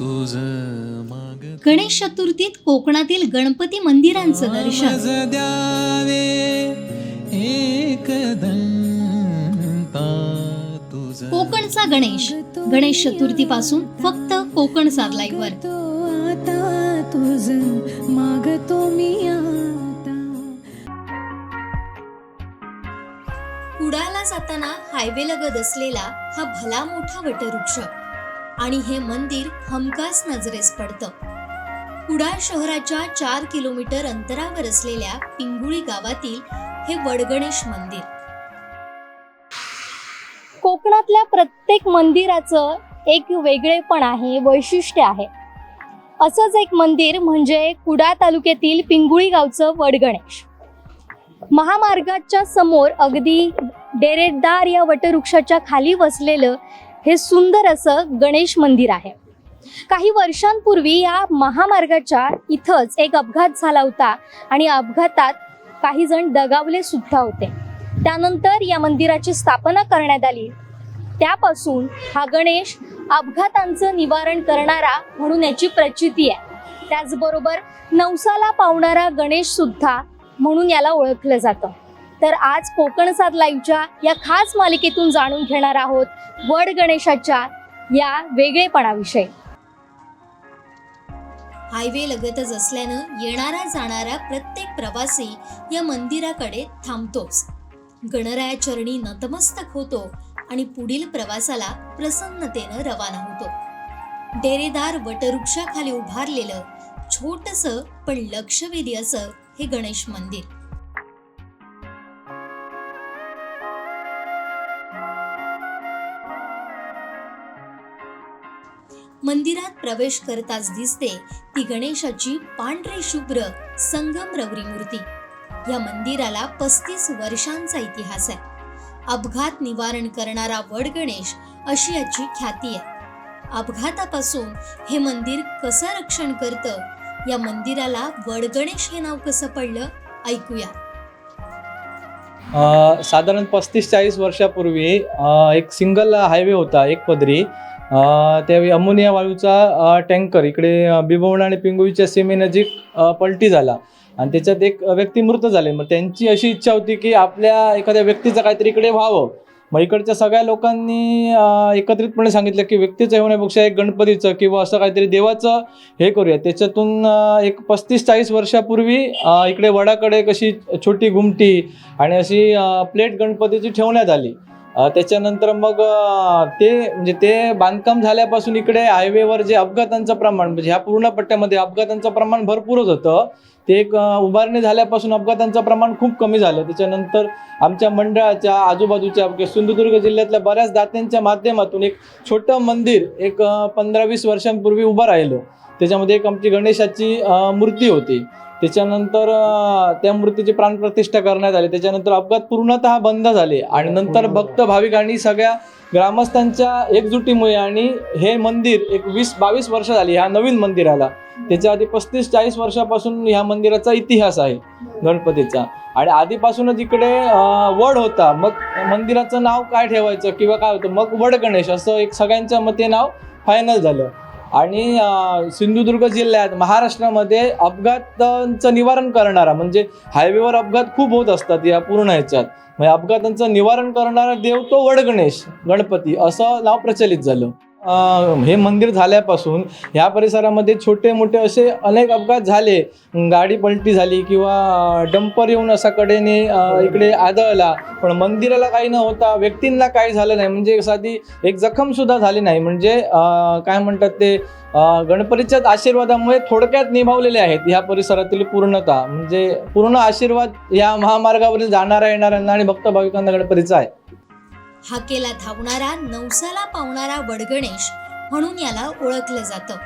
तुझ माग गणेश चतुर्थीत कोकणातील गणपती मंदिरांचं दर्शन. द्यावे तुझ. कोकणचा गणेश. गणेश चतुर्थी पासून फक्त कोकण आता तुझ मागतो मी आता. कुडाळला जाताना हायवे लगत असलेला हा भला मोठा वटवृक्ष. आणि हे मंदिर हमखास नजरेस पडतं. कुडाळ शहराच्या चार किलोमीटर अंतरावर असलेल्या पिंगुळी गावातील हे वडगणेश मंदिर. कोकणातल्या प्रत्येक मंदिराचं एक वेगळेपण आहे वैशिष्ट्य आहे. असंच एक मंदिर म्हणजे कुडाळ तालुक्यातील पिंगुळी गावचं वडगणेश. महामार्गाच्या समोर अगदी डेरेदार या वटवृक्षाच्या खाली वसलेलं हे सुंदर असं गणेश मंदिर आहे. काही वर्षांपूर्वी या महामार्गाच्या इथंच एक अपघात झाला होता आणि अपघातात काही जण दगावले सुद्धा होते. त्यानंतर या मंदिराची स्थापना करण्यात आली. त्यापासून हा गणेश अपघातांचं निवारण करणारा म्हणून याची प्रचिती आहे. त्याचबरोबर नवसाला पावणारा गणेश सुद्धा म्हणून याला ओळखलं जातं. तर आज कोकण सात लाईव्हच्या या खास मालिकेतून जाणून घेणार आहोत वड गणेशाच्या या वेगळेपणाविषयी. हायवे लगतच असल्यानं येणारा जाणारा प्रत्येक प्रवासी या मंदिराकडे थांबतोच. गणराया चरणी नतमस्तक होतो आणि पुढील प्रवासाला प्रसन्नतेनं रवाना होतो. डेरेदार वटवृक्षाखाली उभारलेलं छोटस पण लक्षवेधी असं हे गणेश मंदिर. मंदिरात प्रवेश करताच दिसते ती गणेशाची पांढरी शुभ्र संगमरवरी मूर्ती. या मंदिराला पस्तीस वर्षांचा इतिहास आहे. अपघात निवारण करणारा वड गणेश अशी याची ख्याती आहे. अपघातापासून हे मंदिर कसं रक्षण करतं? या मंदिराला वडगणेश हे नाव कसं पडलं? ऐकूया. साधारण पस्तीस चाळीस वर्षापूर्वी एक सिंगल हायवे होता एक पदरी. त्यावेळी अमोनिया वायूचा टँकर इकडे बिभवण बिबवणा आणि पिंगुईच्या सीमेनजीक पलटी झाला. आणि त्याच्यात एक व्यक्ती मृत झाले. मग त्यांची अशी इच्छा होती की आपल्या एखाद्या व्यक्तीचं काहीतरी इकडे व्हावं. मग इकडच्या सगळ्या लोकांनी एकत्रितपणे सांगितलं की व्यक्तीचं होण्यापेक्षा एक गणपतीचं किंवा असं काहीतरी देवाचं हे करूया. त्याच्यातून एक पस्तीस चाळीस वर्षापूर्वी इकडे वडाकडे कशी छोटी घुमटी आणि अशी प्लेट गणपतीची ठेवण्यात आली. त्याच्यानंतर मग ते म्हणजे ते बांधकाम झाल्यापासून इकडे हायवेवर जे अपघातांचं प्रमाण म्हणजे ह्या पूर्ण पट्ट्यामध्ये अपघातांचं प्रमाण भरपूरच होतं. ते एक उभारणी झाल्यापासून अपघातांचं प्रमाण खूप कमी झालं. त्याच्यानंतर आमच्या मंडळाच्या आजूबाजूच्या म्हणजे सिंधुदुर्ग जिल्ह्यातल्या बऱ्याच दात्यांच्या माध्यमातून एक छोटं मंदिर एक पंधरा वीस वर्षांपूर्वी उभं राहिलं. त्याच्यामध्ये एक आमची गणेशाची मूर्ती होती. त्याच्यानंतर त्या मूर्तीची प्राणप्रतिष्ठा करण्यात आली. त्याच्यानंतर अपघात पूर्णतः बंद झाले. आणि नंतर भक्त भाविकांनी सगळ्या ग्रामस्थांच्या एकजुटीमुळे आणि हे मंदिर एक वीस बावीस वर्ष झाली ह्या नवीन मंदिराला. त्याच्या आधी पस्तीस चाळीस वर्षापासून ह्या मंदिराचा इतिहास आहे गणपतीचा. आणि आधीपासूनच इकडे वड होता. मग मंदिराचं नाव काय ठेवायचं किंवा काय होतं? मग वड गणेश असं एक सगळ्यांच्या मते नाव फायनल झालं. आणि सिंधुदुर्ग जिल्ह्यात महाराष्ट्रामध्ये अपघातांचं निवारण करणारा म्हणजे हायवेवर अपघात खूप होत असतात या पूर्ण ह्याच्यात. म्हणजे अपघातांचं निवारण करणारा देव तो वडगणेश गणपती असं नाव प्रचलित झालं. हे मंदिर झाल्यापासून ह्या परिसरामध्ये छोटे मोठे असे अनेक अपघात झाले. गाडी पलटी झाली किंवा डंपर येऊन असा कडेने इकडे आदळला. पण मंदिराला काही न होता व्यक्तींना काही झालं नाही. म्हणजे साधी एक जखम सुद्धा झाली नाही. म्हणजे काय म्हणतात ते गणपतीच्या गणपतीच्याच आशीर्वादामुळे थोडक्यात निभावलेले आहेत ह्या परिसरातील पूर्णता. म्हणजे पूर्ण आशीर्वाद या महामार्गावरील जाणाऱ्या येणाऱ्यांना आणि भक्त भाविकांना गणपतीचा आहे. हाकेला धावणारा नवसाला पावणारा वडगणेश म्हणून याला ओळखलं जातं.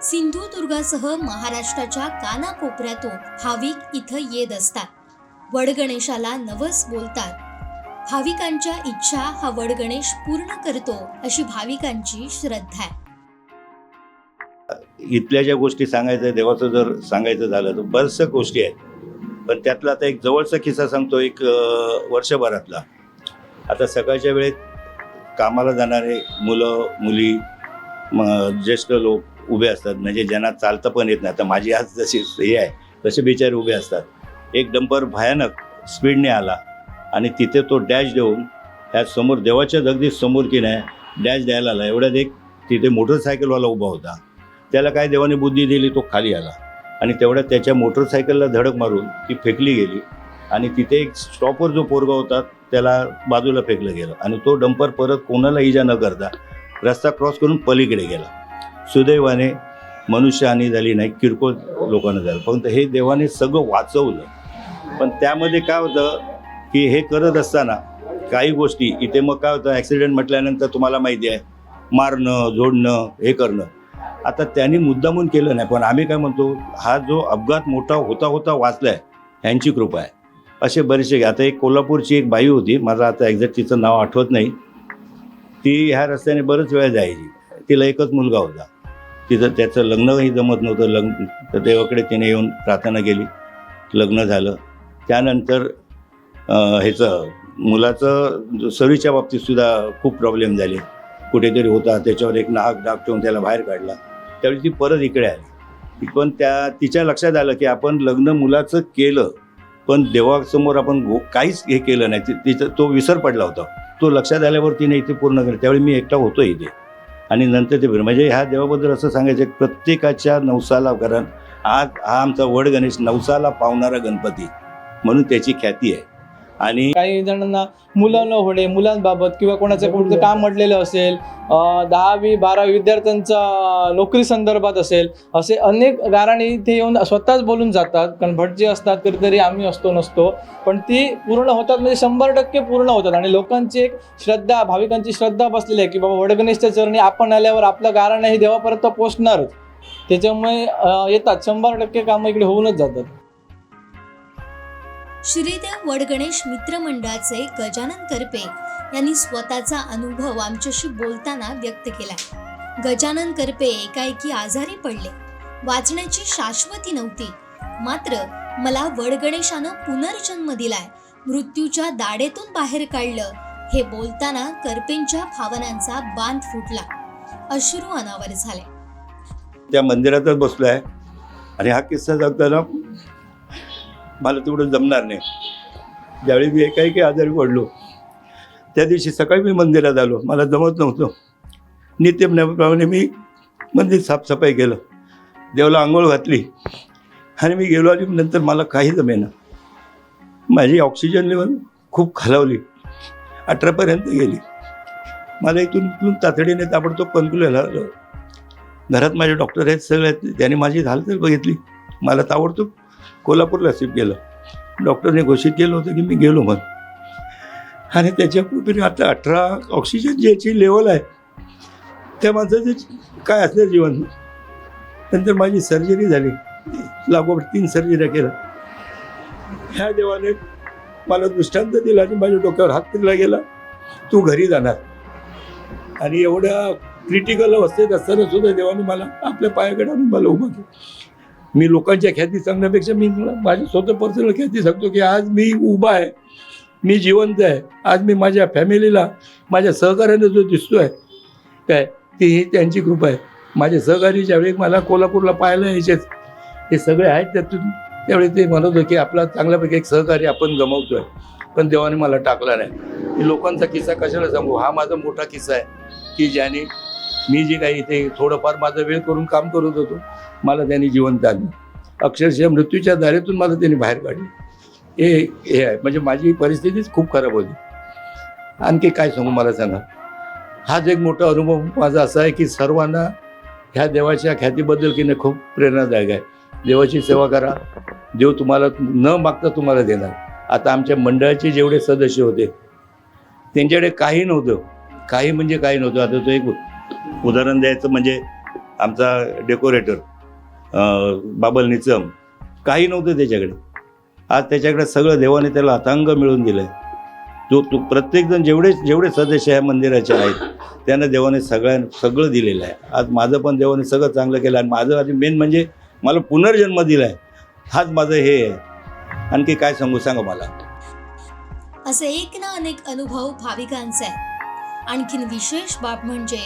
सिंधुदुर्गासह महाराष्ट्राच्या कानाकोपऱ्यातून भाविक इथं येत असतात. वडगणेशाला नवस बोलतात. भाविकांच्या इच्छा हा वडगणेश पूर्ण करतो अशी भाविकांची श्रद्धा आहे. इथल्या ज्या गोष्टी सांगायचं देवाचं जर सांगायचं झालं तर बऱ्याचशा गोष्टी आहेत. पण त्यातला आता एक जवळचा किस्सा सांगतो एक वर्षभरातला. आता सकाळच्या वेळेत कामाला जाणारे मुलं मुली ज्येष्ठ लोक उभे असतात. म्हणजे ज्यांना चालता पण येत नाही. आता माझी आज जशी हे आहे तसे बिचारे उभे असतात. एक डंपर भयानक स्पीडने आला आणि तिथे तो डॅश देऊन ह्या समोर देवाच्या अगदी समोर की नाही डॅश द्यायला आला. एवढ्यात एक तिथे मोटरसायकलवाला उभा होता. त्याला काय देवाने बुद्धी दिली तो खाली आला. आणि तेवढ्यात त्याच्या मोटरसायकलला धडक मारून ती फेकली गेली. आणि तिथे एक स्टॉपवर जो पोरगा होता त्याला बाजूला फेकलं गेलं. आणि तो डंपर परत कोणाला इजा न करता रस्ता क्रॉस करून पलीकडे गेला. सुदैवाने मनुष्यहानी झाली नाही किरकोळ लोकांना झालं. पण हे देवाने सगळं वाचवलं. पण त्यामध्ये काय होतं की हे करत असताना काही गोष्टी इथे मग काय होतं ॲक्सिडेंट म्हटल्यानंतर तुम्हाला माहिती आहे मारणं जोडणं हे करणं. आता त्यांनी मुद्दामून केलं नाही पण आम्ही काय म्हणतो हा जो अपघात मोठा होता होता वाचलाय ह्यांची कृपा आहे. असे बरेचसे आता एक कोल्हापूरची एक बाई होती माझं आता एक्झॅक्ट तिचं नाव आठवत नाही. ती ह्या रस्त्याने बरंच वेळ जायची. तिला एकच मुलगा होता. तिचं त्याचं लग्नही जमत नव्हतं लग्न तर देवाकडे तिने येऊन प्रार्थना केली. लग्न झालं. त्यानंतर ह्याचं मुलाचं सरीच्या बाबतीतसुद्धा खूप प्रॉब्लेम झाले. कुठेतरी होता त्याच्यावर एक नाहक डाग ठेवून त्याला बाहेर काढला. त्यावेळी ती परत इकडे आली. पण त्या तिच्या लक्षात आलं की आपण लग्न मुलाचं केलं पण देवासमोर आपण काहीच हे केलं नाही. तिचा तिचं तो विसर पडला होता. तो लक्षात आल्यावर तिने इथे पूर्ण केलं. त्यावेळी मी एकटा होतो इथे. आणि नंतर ते म्हणजे ह्या देवाबद्दल असं सांगायचं प्रत्येकाच्या नवसाला कारण आज हा आमचा वड गणेश नवसाला पावणारा गणपती म्हणून त्याची ख्याती आहे. आणि काही जणांना मुलं न होणे मुलांबाबत किंवा कोणाचं कोणतं काम म्हटलेलं असेल दहावी बारावी विद्यार्थ्यांचा नोकरी संदर्भात असेल असे अनेक गाराणी इथे येऊन स्वतःच बोलून जातात. कारण भट जे असतात कधीतरी आम्ही असतो नसतो. पण ती पूर्ण होतात म्हणजे शंभर टक्के पूर्ण होतात. आणि लोकांची एक श्रद्धा भाविकांची श्रद्धा बसलेली आहे की बाबा वडगणेशच्या चरणी आपण आल्यावर आपलं गारण हे देवापर्यंत पोचणारच. त्याच्यामुळे येतात. शंभर टक्के कामं इकडे होऊनच जातात. श्रीदेव वडगणेश मित्रमंडळाचे गजानन करपे यांनी स्वतःचा अनुभव आमच्याशी बोलताना व्यक्त केला. गजानन करपे एकाएकी आजारी पडले. वाचण्याची शाश्वती नव्हती. मात्र मला वडगणेशानं पुनर्जन्म दिलाय मृत्यूच्या दाडेतून बाहेर काढलं हे बोलताना करपेंच्या भावनांचा बांध फुटला. अश्रू अनावर झाले. त्या मंदिरातच बसलोय. आहे आणि हा किस्सा सांगताना मला तेवढं जमणार नाही. ज्यावेळी मी एकाएकी आजारी पडलो त्या दिवशी सकाळी मी मंदिरात आलो. मला जमत नव्हतं. नित्यप्रमाणे मी मंदिर साफसफाई केलं. देवाला आंघोळ घातली. आणि मी गेलो आली नंतर मला काही जमेना. माझी ऑक्सिजन लेवल खूप खालावली. अठरापर्यंत गेली. मला इथून इथून तातडीने ताबडतोब पंकुलेला आलं घरात माझे डॉक्टर आहेत सगळे आहेत त्यांनी माझी हालचाल बघितली. मला ताबडतोब कोल्हापूरला शिफ्ट केलं डॉक्टरने घोषित केलं होतं की मी गेलो मग आणि त्याच्यापूर्वी आता अठरा ऑक्सिजन ज्याची लेवल आहे त्या माणसाचं काय असलं जीवन? नंतर माझी सर्जरी झाली. लागोपाठ तीन सर्जऱ्या केल्या. ह्या देवाने मला दृष्टांत दिला आणि माझ्या डोक्यावर हात फिरला गेला. तू घरी जाणार. आणि एवढ्या क्रिटिकल अवस्थेत असताना सुद्धा देवाने मला आपल्या पायाकडे आणून मला उभं केलं. मी लोकांच्या ख्याती सांगण्यापेक्षा मी माझी स्वतः पर्सनल ख्याती सांगतो की आज मी उभा आहे. मी जिवंत आहे. आज मी माझ्या फॅमिलीला माझ्या सहकार्याने जो दिसतो आहे काय? ती ही त्यांची कृपा आहे. माझे सहकारी ज्यावेळी मला कोल्हापूरला पाहायला यायचेच हे सगळे आहेत त्यातून. त्यावेळी ते म्हणत होते की आपला चांगल्यापैकी एक सहकारी आपण गमावतो आहे पण देवाने मला टाकला नाही. मी लोकांचा किस्सा कशाला सांगू? हा माझा मोठा किस्सा आहे की ज्याने मी जे काही इथे थोडंफार माझा वेळ करून काम करत होतो मला त्यांनी जिवंत आणलं अक्षरशः मृत्यूच्या दारेतून मला त्यांनी बाहेर काढले. हे हे आहे. म्हणजे माझी परिस्थितीच खूप खराब होती. आणखी काय सांगू मला सांगा? हाच एक मोठा अनुभव माझा असा आहे की सर्वांना ह्या देवाच्या ख्यातीबद्दल की नाही खूप प्रेरणादायक आहे. देवाची सेवा करा. देव तुम्हाला न मागता तुम्हाला देणार. आता आमच्या मंडळाचे जेवढे सदस्य होते त्यांच्याकडे काही नव्हतं. काही म्हणजे काही नव्हतं. आता तो एक उदाहरण द्यायचं म्हणजे आमचा डेकोरेटर बाबल निचम काही नव्हतं त्याच्याकडे. आज त्याच्याकडे सगळं देवाने त्याला अथांग मिळून दिलं आहे जो तू प्रत्येकजण जेवढे जेवढे सदस्य ह्या मंदिराचे आहेत त्यांना देवाने सगळ्या सगळं दिलेलं आहे. आज माझं पण देवाने सगळं चांगलं केलं आणि माझं आधी मेन म्हणजे मला पुनर्जन्म दिला आहे हाच माझं हे आहे. आणखी काय सांगू सांगा मला. असे एक ना अनेक अनुभव भाविकांचे आहेत. आणखीन विशेष बाब म्हणजे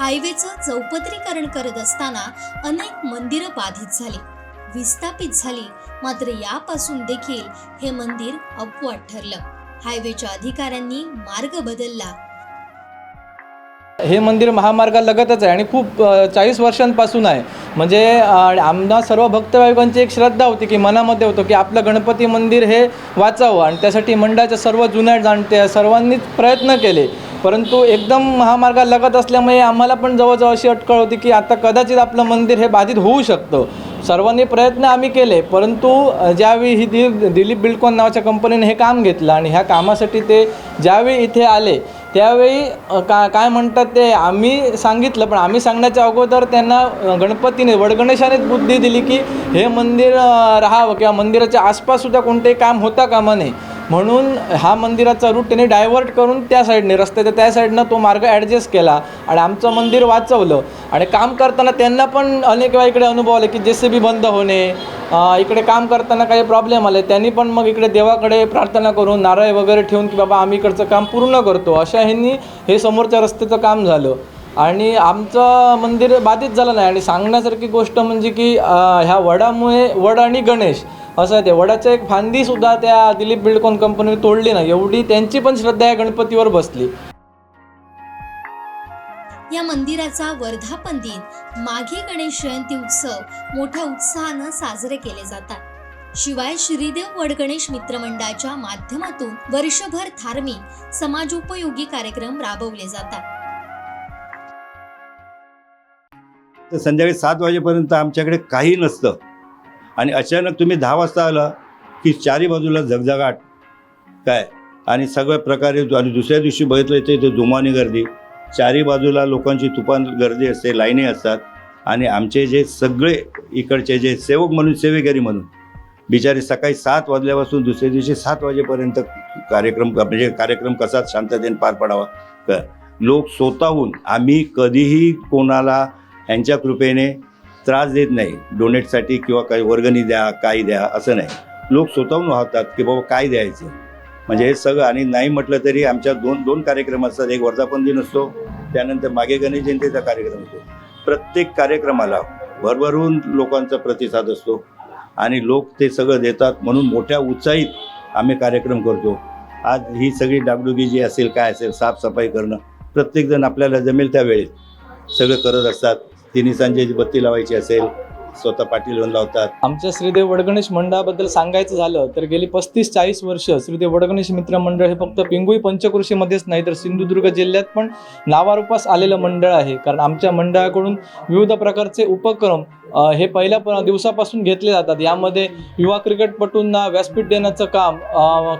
हायवेचं चौपदरीकरण करत असताना अनेक मंदिरं बाधित झाली विस्थापित झाली. मात्र यापासून देखील हे मंदिर अपवाद ठरलं. हायवेच्या अधिकाऱ्यांनी मार्ग बदलला. हे मंदिर महामार्गालगतच आहे आणि खूप चाळीस वर्षांपासून आहे. म्हणजे आमना सर्व भक्तभाविकांची एक श्रद्धा होती की मनामध्ये होतं की आपलं गणपती मंदिर हे वाचावं आणि त्यासाठी मंडळाच्या सर्व जुन्या जाणत्या सर्वांनीच प्रयत्न केले. परंतु एकदम महामार्गालगत असल्यामुळे आम्हाला पण जवळजवळ अशी अटकळ होती की आता कदाचित आपलं मंदिर हे बाधित होऊ शकतं. सर्वांनी प्रयत्न आम्ही केले परंतु ज्यावेळी ही दि दिलीप बिल्डकॉन नावाच्या कंपनीने हे काम घेतलं आणि ह्या कामासाठी ते ज्यावेळी इथे आले त्यावेळी का काय म्हणतात ते आम्ही सांगितलं पण आम्ही सांगण्याच्या अगोदर त्यांना गणपतीने वडगणेशानेच बुद्धी दिली की हे मंदिर राहावं किंवा मंदिराच्या आसपाससुद्धा कोणतेही काम होता कामा नये. म्हणून हा मंदिराचा रूट त्यांनी डायव्हर्ट करून त्या साईडने रस्त्याच्या त्या साईडनं तो मार्ग ॲडजस्ट केला आणि आमचं मंदिर वाचवलं. आणि काम करताना त्यांना पण अनेक वेळा इकडे अनुभव आले की जे सी बी बंद होणे इकडे काम करताना काही प्रॉब्लेम आले त्यांनी पण मग इकडे देवाकडे प्रार्थना करून नारळ वगैरे ठेवून की बाबा आम्ही इकडचं काम पूर्ण करतो. अशा ह्यांनी हे समोरच्या रस्त्याचं काम झालं. आणि आमचं मंदिर बाधित झालं नाही. आणि सांगण्यासारखी गोष्ट म्हणजे की ह्या वडामुळे वड आणि गणेश असं आहे ते. वडाच्या एक फांदीसुद्धा त्या दिलीप बिल्डकॉन कंपनीने तोडली नाही. एवढी त्यांची पण श्रद्धा या गणपतीवर बसली. या मंदिराचा वर्धापन दिन माघी गणेश जयंती उत्सव मोठ्या उत्साहानं साजरे केले जातात. शिवाय श्रीदेव वडगणेश मित्रमंडळाच्या माध्यमातून वर्षभर धार्मिक समाजोपयोगी कार्यक्रम राबवले जातात. तर संध्याकाळी सात वाजेपर्यंत आमच्याकडे काही नसतं. आणि अचानक तुम्ही दहा वाजता आला की चारी बाजूला झगझगाट काय? आणि सगळ्या प्रकारे आणि दुसऱ्या दिवशी बघितलं तर इथे दुमानी गर्दी. चारी बाजूला लोकांची तुफान गर्दी असते लाईनी असतात. आणि आमचे जे सगळे इकडचे जे सेवक म्हणून सेवेकरी म्हणून बिचारे सकाळी सात वाजल्यापासून दुसऱ्या दिवशी सात वाजेपर्यंत कार्यक्रम म्हणजे कार्यक्रम कसा शांततेने पार पडावा? क लोक स्वतःहून आम्ही कधीही कोणाला यांच्या कृपेने त्रास देत नाही. डोनेटसाठी किंवा काही वर्गणी द्या काही द्या असं नाही. लोक स्वतःहून वाहतात की बाबा काय द्यायचं? म्हणजे हे सगळं आणि नाही म्हटलं तरी आमच्या दोन दोन कार्यक्रम असतात. एक वर्धापन दिन असतो त्यानंतर मागे गणेश जयंतीचा कार्यक्रम असतो प्रत्येक कार्यक्रमाला भरभरून लोकांचा प्रतिसाद असतो आणि लोक ते सगळं देतात म्हणून मोठ्या उत्साहीत आम्ही कार्यक्रम करतो. आज ही सगळी डागडुगी जी असेल काय असेल साफसफाई करणं प्रत्येकजण आपल्याला जमेल त्या वेळेत सगळं करत असतात. तिन्ही सांजेची बत्ती लावायची असेल. स्वतः पाटील लावून लावतात. आमच्या श्रीदेव वडगणेश मंडळाबद्दल सांगायचं झालं तर गेली पस्तीस चाळीस वर्ष श्रीदेव वडगणेश मित्र मंडळ हे फक्त पिंगुई पंचकृषीमध्येच नाही तर सिंधुदुर्ग जिल्ह्यात पण नावारूपास आलेलं मंडळ आहे. कारण आमच्या मंडळाकडून विविध प्रकारचे उपक्रम हे पहिल्या प दिवसापासून घेतले जातात. यामध्ये युवा क्रिकेटपटूंना व्यासपीठ देण्याचं काम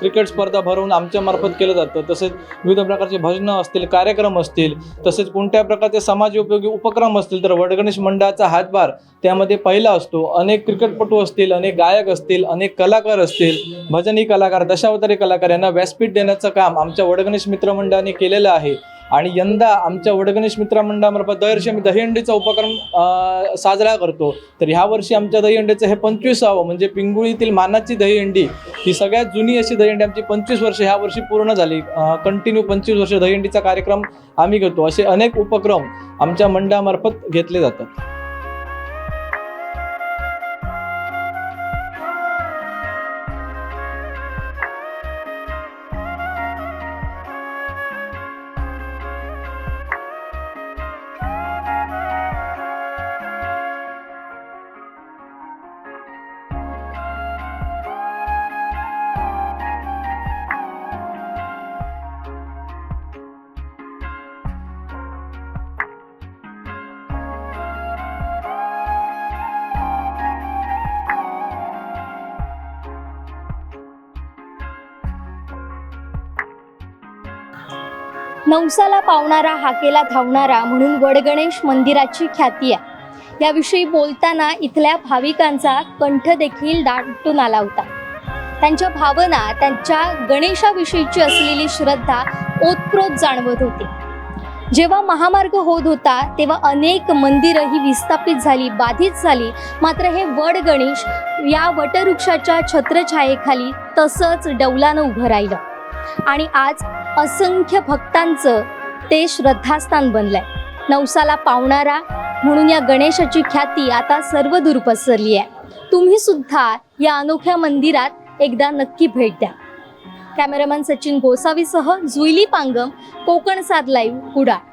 क्रिकेट स्पर्धा भरवून आमच्या मार्फत केलं जातं. तसेच विविध प्रकारचे भजनं असतील कार्यक्रम असतील तसेच कोणत्या प्रकारचे समाजोपयोगी उपक्रम असतील तर वडगणेश मंडळाचा हातभार त्यामध्ये पहिला असतो अनेक क्रिकेटपटू असतील अनेक गायक असतील अनेक कलाकार असतील भजनी कलाकार दशावतारी कलाकार यांना व्यासपीठ देण्याचं काम आमच्या वडगणेश मित्रमंडळाने केलेलं आहे. आणि यंदा आमच्या वडगणेश मित्रमंडळामार्फत दरवर्षी आम्ही दहीहंडीचा उपक्रम साजरा करतो. तर ह्या वर्षी आमच्या दहीहंडीचं हे पंचवीसावं म्हणजे पिंगुळीतील मानाची दहीहंडी ही सगळ्यात जुनी अशी दहीहंडी आमची पंचवीस वर्ष ह्या वर्षी पूर्ण झाली. कंटिन्यू पंचवीस वर्ष दहीहंडीचा कार्यक्रम आम्ही घेतो. असे अनेक उपक्रम आमच्या मंडळामार्फत घेतले जातात. नवसाला पावणारा हाकेला धावणारा म्हणून वडगणेश मंदिराची ख्याती आहे. याविषयी बोलताना इथल्या भाविकांचा कंठ देखील दाटून आला होता. त्यांच्या भावना त्यांच्या गणेशाविषयीची असलेली श्रद्धा ओतप्रोत जाणवत होती. जेव्हा महामार्ग होत होता तेव्हा अनेक मंदिरं ही विस्थापित झाली बाधित झाली. मात्र हे वड गणेश या वटवृक्षाच्या छत्रछायेखाली तसंच डौलानं उभं राहिलं. आणि आज असंख्य भक्तांचं ते श्रद्धास्थान बनलंय. नवसाला पावणारा म्हणून या गणेशाची ख्याती आता सर्व दूर पसरली आहे. तुम्ही सुद्धा या अनोख्या मंदिरात एकदा नक्की भेट द्या. कॅमेरामॅन सचिन गोसावीसह जुईली पांगम कोकण सात लाईव्ह कुडाळ